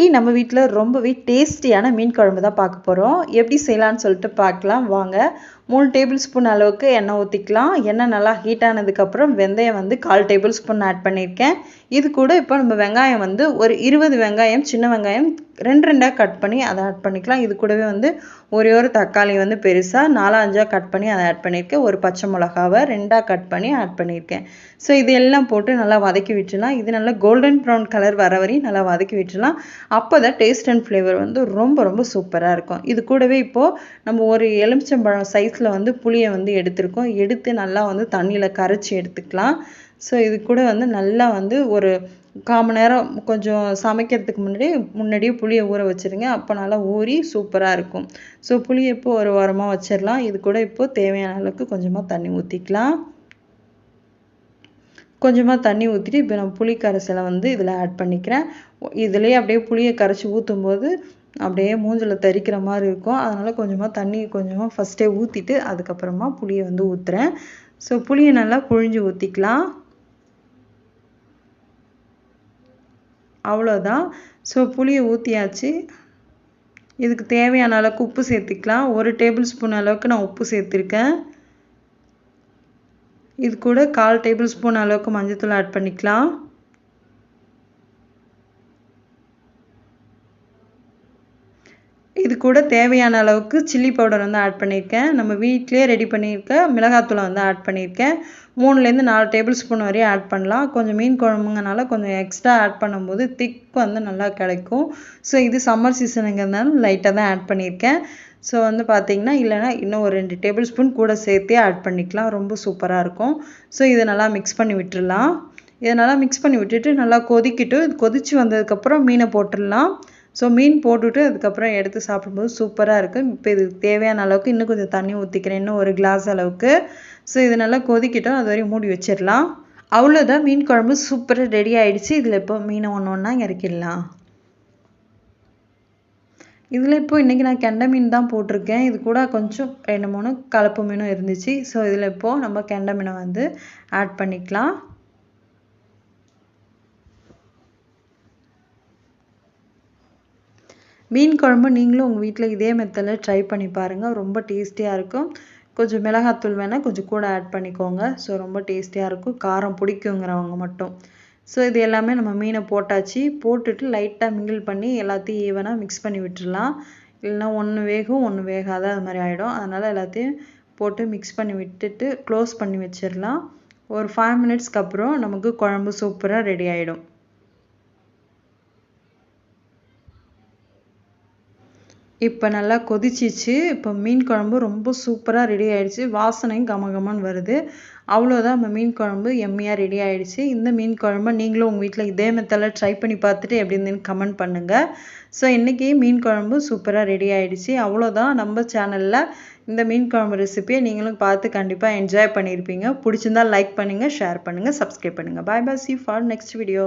இன்றைக்கி நம்ம வீட்டில் ரொம்பவே டேஸ்டியான மீன் குழம்பு தான் பார்க்க போகிறோம் எப்படி செய்யலான்னு சொல்லிட்டு பார்க்கலாம். வாங்க. மூணு டேபிள் ஸ்பூன் அளவுக்கு எண்ணெய் ஊற்றிக்கலாம் எண்ணெய் நல்லா ஹீட் ஆனதுக்கப்புறம் வெந்தயம் வந்து கால் டேபிள் ஸ்பூன் ஆட் பண்ணியிருக்கேன் இது கூட இப்போ நம்ம வெங்காயம் வந்து ஒரு இருபது வெங்காயம் சின்ன வெங்காயம் ரெண்டு ரெண்டாக கட் பண்ணி அதை ஆட் பண்ணிக்கலாம். இது கூடவே வந்து ஒரே ஒரு தக்காளி வந்து பெருசாக நாலஞ்சாக கட் பண்ணி அதை ஆட் பண்ணியிருக்கேன் ஒரு பச்சை மிளகாவை ரெண்டாக கட் பண்ணி ஆட் பண்ணியிருக்கேன் ஸோ இது எல்லாம் போட்டு நல்லா வதக்கி விட்டுலாம். இது நல்லா கோல்டன் ப்ரௌன் கலர் வர வரையும் நல்லா வதக்கி விட்டுலாம். அப்போ தான் டேஸ்ட் அண்ட் ஃப்ளேவர் வந்து ரொம்ப ரொம்ப சூப்பராக இருக்கும். இது கூடவே இப்போது நம்ம ஒரு எலுமிச்சம்பழம் சைஸ் சைஸில் வந்து புளியை வந்து எடுத்திருக்கோம். எடுத்து நல்லா வந்து தண்ணியில் கரைச்சி எடுத்துக்கலாம். ஸோ இது கூட வந்து நல்லா வந்து ஒரு கால் மணி நேரம் கொஞ்சம் சமைக்கிறதுக்கு முன்னாடி முன்னாடியே புளியை ஊற வச்சுருங்க. அப்போ நல்லா ஊறி சூப்பராக இருக்கும். ஸோ புளியை இப்போ ஒரு வாரமாக வச்சிடலாம் இது கூட இப்போது தேவையான அளவுக்கு கொஞ்சமாக தண்ணி ஊற்றிக்கலாம் கொஞ்சமாக தண்ணி ஊற்றிட்டு இப்போ நான் புளி கரைசலை வந்து இதில் ஆட் பண்ணிக்கிறேன். இதுலேயே அப்படியே புளியை கரைச்சி ஊற்றும் போது அப்படியே மூஞ்சில் தரிக்கிற மாதிரி இருக்கும். அதனால் கொஞ்சமாக தண்ணி கொஞ்சமாக ஃபஸ்ட்டே ஊற்றிட்டு அதுக்கப்புறமா புளியை வந்து ஊற்றுறேன் ஸோ புளியை நல்லா புழிஞ்சு ஊற்றிக்கலாம் அவ்வளோதான் ஸோ புளியை ஊற்றியாச்சு இதுக்கு தேவையான அளவுக்கு உப்பு சேர்த்துக்கலாம். ஒரு டேபிள் ஸ்பூன் அளவுக்கு நான் உப்பு சேர்த்துருக்கேன். இது கூட கால் டேபிள் ஸ்பூன் அளவுக்கு மஞ்சத்தூள் ஆட் பண்ணிக்கலாம். இது கூட தேவையான அளவுக்கு சில்லி பவுடர் வந்து ஆட் பண்ணியிருக்கேன். நம்ம வீட்டிலே ரெடி பண்ணியிருக்க மிளகாத்தூளை வந்து ஆட் பண்ணியிருக்கேன். மூணுலேருந்து நாலு டேபிள் ஸ்பூன் வரையும் ஆட் பண்ணலாம். கொஞ்சம் மீன் குழம்புங்கனால கொஞ்சம் எக்ஸ்ட்ரா ஆட் பண்ணும்போது திக் வந்து நல்லா கிடைக்கும். ஸோ இது சம்மர் சீசனுங்கிறதுனால லைட்டாக தான் ஆட் பண்ணியிருக்கேன். ஸோ வந்து பார்த்தீங்கன்னா இல்லைனா இன்னும் ஒரு ரெண்டு டேபிள் ஸ்பூன் கூட சேர்த்தே ஆட் பண்ணிக்கலாம். ரொம்ப சூப்பராக இருக்கும். ஸோ இதை நல்லா மிக்ஸ் பண்ணி விட்டுடலாம். இதை நல்லா மிக்ஸ் பண்ணி விட்டுட்டு நல்லா கொதிக்கிட்டு கொதித்து வந்ததுக்கப்புறம் மீனை போட்டுடலாம். ஸோ மீன் போட்டுட்டு அதுக்கப்புறம் எடுத்து சாப்பிடும்போது சூப்பராக இருக்கும் இப்போ இதுக்கு தேவையான அளவுக்கு இன்னும் கொஞ்சம் தண்ணி ஊற்றிக்கிறேன் இன்னும் ஒரு கிளாஸ் அளவுக்கு. ஸோ இது நல்லா கொதிக்கிட்டோம். அது வரையும் மூடி வச்சிடலாம். அவ்வளோதான் மீன் குழம்பு சூப்பராக ரெடி ஆகிடுச்சு இதில் இப்போ மீனை ஒன்று ஒன்றா இறக்கிடலாம். இதில் இப்போ இன்றைக்கி நான் கெண்டை மீன் தான் போட்டிருக்கேன். இது கூட கொஞ்சம் ரெண்டு மூணு கலப்பு மீனும் இருந்துச்சு. ஸோ இதில் இப்போது நம்ம கெண்டை மீனை வந்து ஆட் பண்ணிக்கலாம். மீன் குழம்பு நீங்களும் உங்கள் வீட்டில் இதே மெத்தடில் ட்ரை பண்ணி பாருங்கள் ரொம்ப டேஸ்டியாக இருக்கும். கொஞ்சம் மிளகாத்தூள் வேணால் கொஞ்சம் கூட ஆட் பண்ணிக்கோங்க. ஸோ ரொம்ப டேஸ்டியாக இருக்கும். காரம் பிடிக்குங்கிறவங்க மட்டும். ஸோ இது எல்லாமே நம்ம மீனை போட்டாச்சு. போட்டுட்டு லைட்டாக மிங்கிள் பண்ணி எல்லாத்தையும் ஈவனாக மிக்ஸ் பண்ணி விட்டுடலாம். இல்லைனா ஒன்று வேகும் ஒன்று வேகாத அது மாதிரி ஆகிடும் அதனால் எல்லாத்தையும் போட்டு மிக்ஸ் பண்ணி விட்டுட்டு க்ளோஸ் பண்ணி வச்சிடலாம். ஒரு ஃபைவ் மினிட்ஸ்க்கு அப்புறம் நமக்கு குழம்பு சூப்பராக ரெடி ஆகிடும் இப்போ நல்லா கொதிச்சிச்சு. இப்போ மீன் குழம்பு ரொம்ப சூப்பராக ரெடி ஆகிடுச்சு வாசனையும் கமகமன்னு வருது. அவ்வளோதான் நம்ம மீன் குழம்பு எம்மியாக ரெடி ஆகிடுச்சு இந்த மீன் குழம்பு நீங்களும் உங்கள் வீட்டில் இதே மெத்தடில் ட்ரை பண்ணி பார்த்துட்டு எப்படி இருந்துன்னு கமெண்ட் பண்ணுங்கள் ஸோ இன்றைக்கி மீன் குழம்பு சூப்பராக ரெடி ஆகிடுச்சு அவ்வளோதான் நம்ம சேனலில் இந்த மீன் குழம்பு ரெசிபியை நீங்களும் பார்த்து கண்டிப்பாக என்ஜாய் பண்ணியிருப்பீங்க. பிடிச்சிருந்தா லைக் பண்ணுங்கள் ஷேர் பண்ணுங்கள் சப்ஸ்கிரைப் பண்ணுங்கள் bye bye see for next video